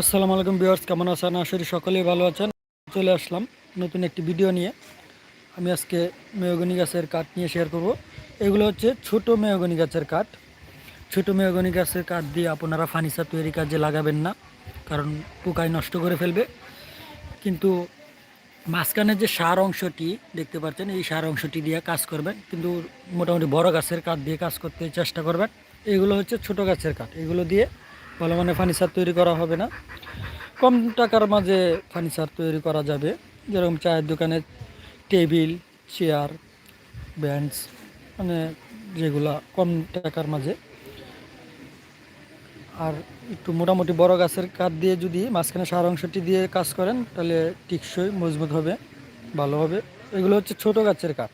আসসালামু আলাইকুম ভিউয়ার্স, কেমন আছেন? করি সকলেই ভালো আছেন। চলে আসলাম নতুন একটি ভিডিও নিয়ে। আমি আজকে মেয়গনি গাছের কাঠ নিয়ে শেয়ার করব। এগুলো হচ্ছে ছোট মেয়গনি গাছের কাঠ। ছোট মেয়গনি গাছের কাঠ দিয়ে আপনারা ফার্নিচার তৈরি কাজে লাগাবেন না, কারণ পোকায় নষ্ট করে ফেলবে। কিন্তু মাঝখানে যে সার অংশটি, দেখতে পাচ্ছেন, এই সার অংশটি দিয়ে কাজ করবেন। কিন্তু মোটামুটি বড় গাছের কাঠ দিয়ে কাজ করতে চেষ্টা করবেন। এগুলো হচ্ছে ছোট গাছের কাঠ। এগুলো দিয়ে ভালো মানে ফার্নিচার তৈরি করা হবে না। কম টাকার মাঝে ফার্নিচার তৈরি করা যাবে। যেরকম চায়ের দোকানে টেবিল, চেয়ার, বেঞ্চ মানে যেগুলা কম টাকার মাঝে। আর একটু মোটামুটি বড় গাছের কাঠ দিয়ে যদি মাঝখানে সার অংশটি দিয়ে কাজ করেন, তাহলে টিকসই মজবুত হবে, ভালো হবে। এগুলো হচ্ছে ছোট গাছের কাঠ।